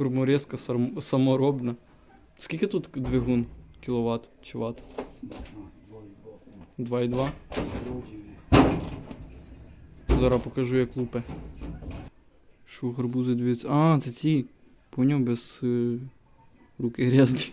Корморезка саморобна. Скільки тут двигун? Кіловат чи ват? 2,2. Зараз покажу, як лупи. Що гарбузи дивіться. А, це ці. Поняв без е, руки грязні.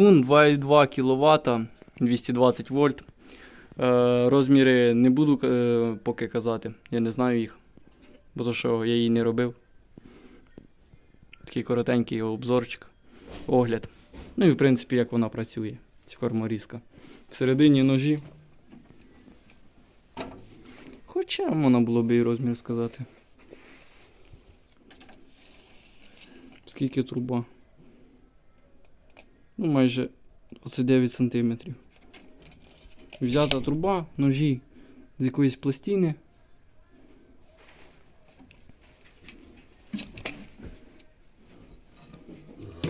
Двигун 2,2 кВт, 220 вольт. Е, розміри не буду е, поки казати, я не знаю їх, бо то що я її не робив. Такий коротенький обзорчик, огляд. Ну і в принципі як вона працює, ця корморізка. Всередині ножі. Хоча можна було б і розмір сказати. Скільки труба? Ну майже 29 см. Взята труба, ножі з якоїсь пластини.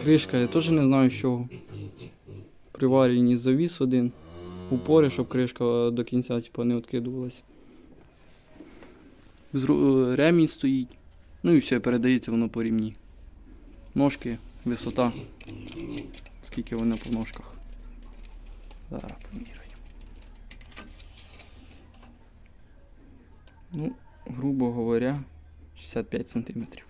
Кришка, я теж не знаю з чого. Приварені завіс один. Упори, щоб кришка до кінця типу, не відкидувалась. Зру- е, Ремінь стоїть. Ну і все, передається воно по рівні. Ножки, висота. Скільки вони по ножках. Зараз поміряю. Ну, грубо говоря, 65 сантиметрів.